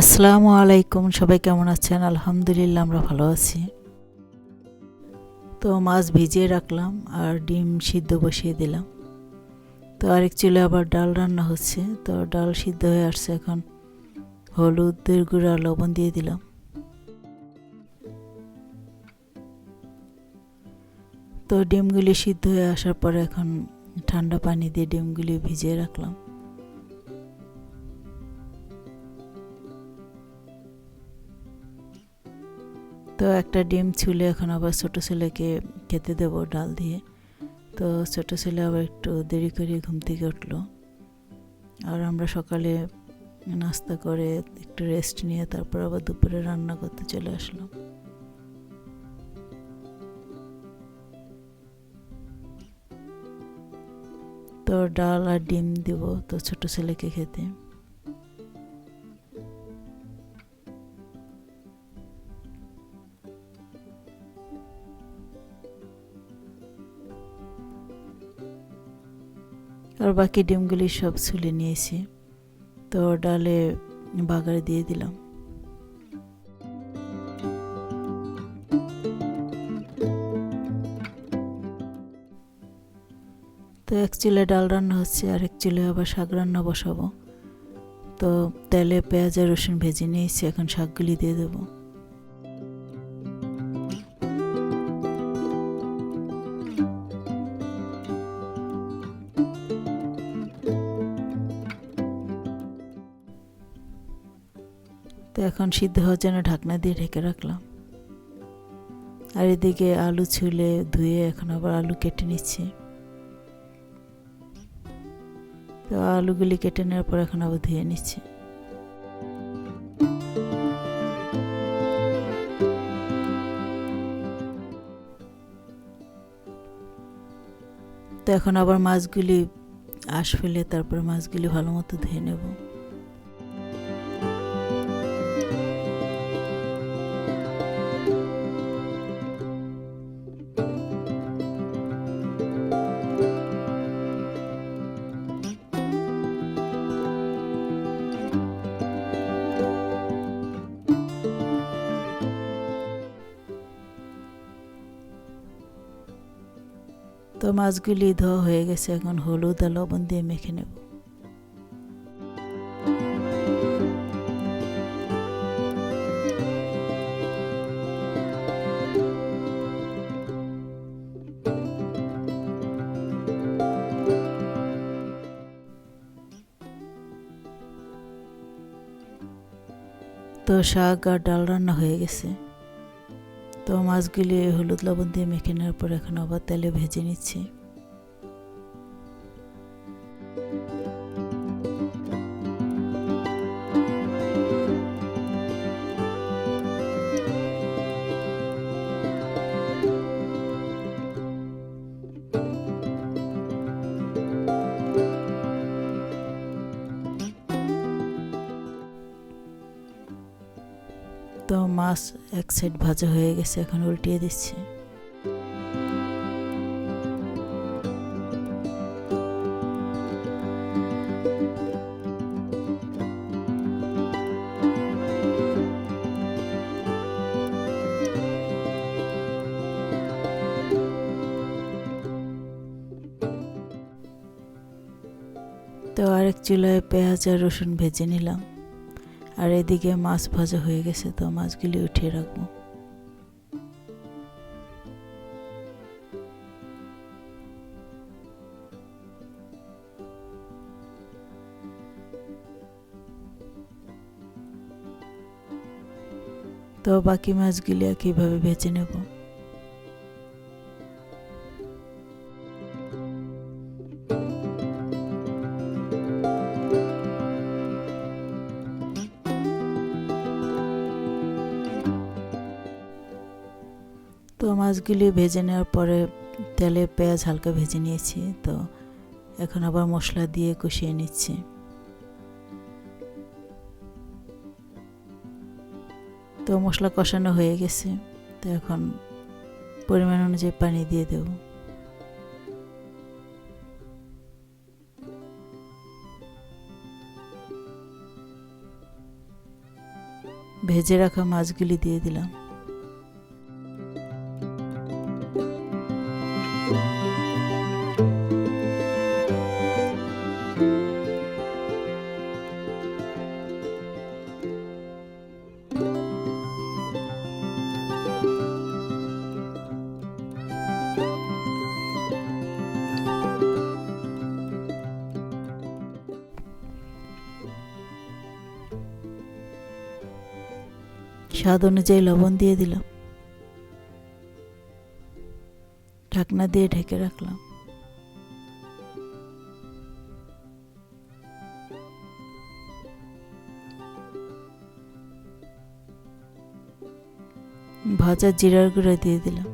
আসসালামু আলাইকুম, সবাই কেমন আছেন? আলহামদুলিল্লাহ, আমরা ভালো আছি। তো মাছ ভিজিয়ে রাখলাম আর ডিম সিদ্ধ বসিয়ে দিলাম। তো আরেক চুলে আবার ডাল রান্না হচ্ছে। তো ডাল সিদ্ধ হয়ে আসছে এখন। হলুদের গুঁড়া লবণ দিয়ে দিলাম। তো ডিমগুলি সিদ্ধ হয়ে আসার পরে এখন ঠান্ডা পানি দিয়ে ডিমগুলি ভিজিয়ে রাখলাম। তো একটা ডিম ছুলে এখন আবার ছোটো ছেলেকে খেতে দেবো ডাল দিয়ে। তো ছোটো ছেলে আবার একটু দেরি করে ঘুম থেকে উঠল। আর আমরা সকালে নাস্তা করে, একটু রেস্ট নিয়ে তারপর আবার দুপুরে রান্না করতে চলে আসলাম। তো ডাল আর ডিম দিব তো ছোট ছেলেকে খেতে। আর বাকি ডিমগুলি সব ছুলে নিয়েছি। তো ডালে বাগারে দিয়ে দিলাম। তো এক চুলে ডাল রান্না হচ্ছে আর এক চুলে আবার শাক রান্না বসাবো। তো তেলে পেঁয়াজ আর রসুন ভেজে নিয়েছি, এখন শাকগুলি দিয়ে দেবো। তো এখন সিদ্ধ হওয়ার জন্য ঢাকনা দিয়ে ঢেকে রাখলাম। আর এদিকে আলু ছুলে ধুয়ে এখন আবার আলু কেটে নিচ্ছি। তো আলুগুলি কেটে নেওয়ার পর এখন আবার ধুয়ে নিচ্ছি। তো এখন আবার মাছগুলি আশ ফেলে তারপরে মাছগুলি ভালো মতো ধুয়ে নেব। মাছগুলি ধোয়া হয়ে গেছে, এখন হলুদ আর লবণ দিয়ে মেখে নেব। তো শাক আর ডাল রান্না হয়ে গেছে। তো মাছগুলি হলুদ লবণ দিয়ে মেখে নেওয়ার পর এখন আবার তেলে ভেজে নিচ্ছি। তো মাছ এক সাইড ভাজা হয়ে গেছে, এখন উল্টিয়ে দিচ্ছি। তো আরেক চুলায় পেঁয়াজ আর রসুন ভেজে নিলাম। আর এদিকে মাছ ভাজা হয়ে গেছে, তো মাছগুলি উঠিয়ে রাখব। তো বাকি মাছগুলি কীভাবে ভেজে নেব? মাছগুলি ভেজে নেওয়ার পরে তেলে পেঁয়াজ হালকা ভেজে নিয়েছি, তো এখন আবার মশলা দিয়ে কষিয়ে নিচ্ছি। তো মশলা কষানো হয়ে গেছে, তো এখন পরিমাণ অনুযায়ী পানি দিয়ে দেব। ভেজে রাখা মাছগুলি দিয়ে দিলাম। স্বাদ অনুযায়ী লবণ দিয়ে দিলাম। ঢাকনা দিয়ে ঢেকে রাখলাম। ভাজা জিরার গুঁড়া দিয়ে দিলাম।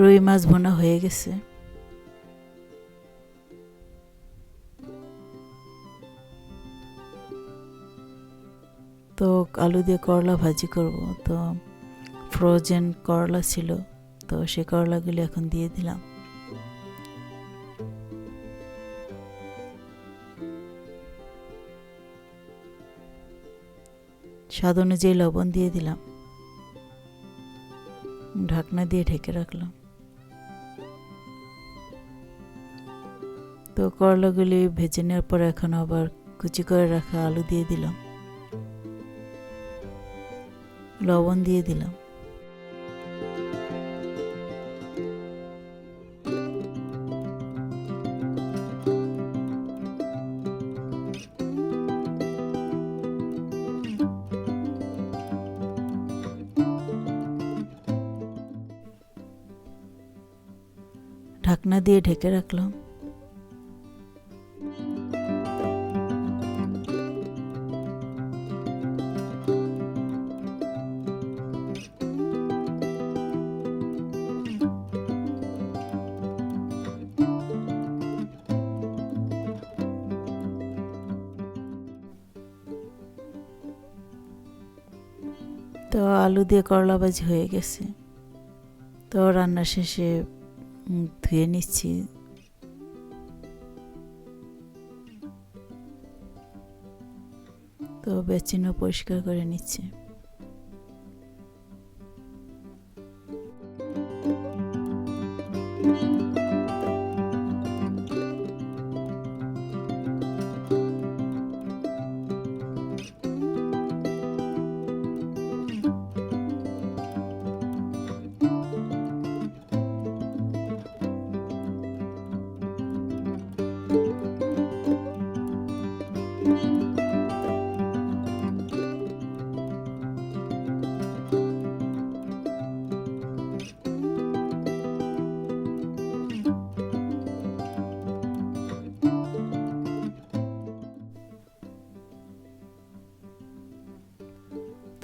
রুই মাছ ভোনা হয়ে গেছে। তো আলু দিয়ে করলা ভাজি করব। তো ফ্রোজেন করলা ছিল, তো সে করলাগুলি এখন দিয়ে দিলাম। স্বাদ অনুযায়ী লবণ দিয়ে দিলাম। ঢাকনা দিয়ে ঢেকে রাখলাম। তো করলাগুলি ভেজে নেওয়ার পর এখন আবার কুচি করে রাখা আলু দিয়ে দিলাম। লবণ দিয়ে দিলাম। ঢাকনা দিয়ে ঢেকে রাখলাম। তো আলু দিয়ে করলা ভাজি হয়ে গেছে। তো রান্না শেষে ধুয়ে নিচ্ছি। তো বেচিনও পরিষ্কার করে নিচ্ছে।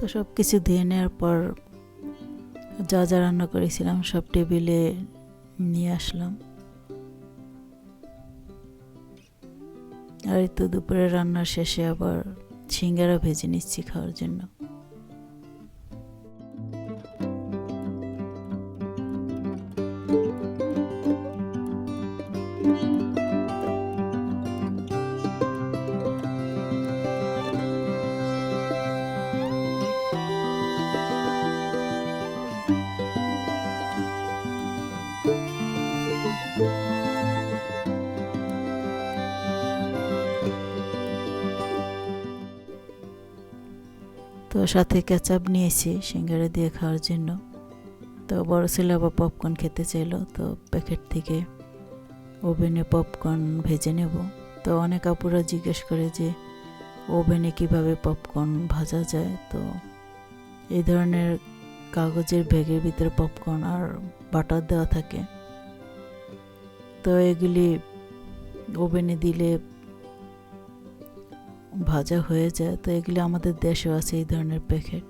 সব কিছু দিয়ে নেওয়ার পর যা যা রান্না করেছিলাম সব টেবিলে নিয়ে আসলাম। আর তো দুপুরে রান্নার শেষে আবার সিঙ্গারা ভেজে নিচ্ছি খাওয়ার জন্য। সাথে কেচাপ নিয়েছি, সিঙ্গারা দিয়ে খাওয়ার জন্য। তো বড় ছেলে আবার পপকর্ন খেতে চাইলো, তো প্যাকেট থেকে ওভেনে পপকর্ন ভেজে নেব। তো অনেক আপুরা জিজ্ঞেস করে যে ওভেনে কীভাবে পপকর্ন ভাজা যায়? তো এই ধরনের কাগজের ব্যাগের ভিতরে পপকর্ন আর বাটার দেওয়া থাকে। তো এগুলি ওভেনে দিলে ভাজা হয়ে যায়, তো এগুলি আমাদের দেশেও আছে এই ধরনের প্যাকেট।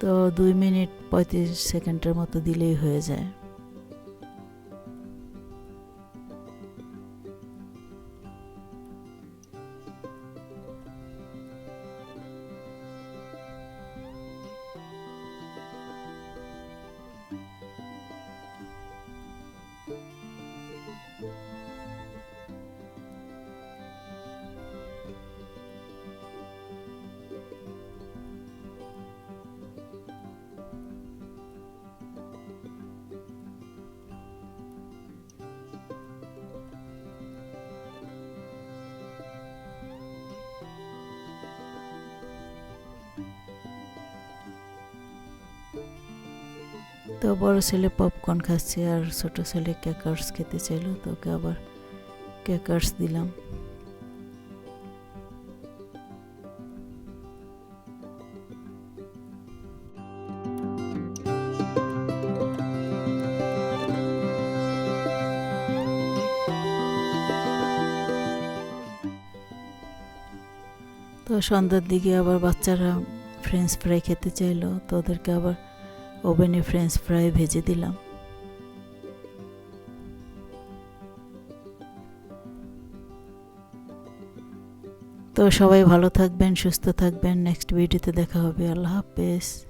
তো দুই মিনিট পঁয়ত্রিশ সেকেন্ডের মতো দিলেই হয়ে যায়। তো বড় ছেলে পপকর্ন খাচ্ছে আর ছোট ছেলে ক্যাকার্স খেতে চাইলো, তো ওকে আবার ক্যাকার্স দিলাম। তো সন্ধ্যার দিকে আবার বাচ্চারা ফ্রেঞ্চ ফ্রাই খেতে চাইলো, তো ওদেরকে আবার ওভেনে ফ্রেঞ্চ ফ্রাই ভেজে দিলাম। তো সবাই ভালো থাকবেন, সুস্থ থাকবেন। নেক্সট ভিডিওতে দেখা হবে। আল্লাহ হাফেজ।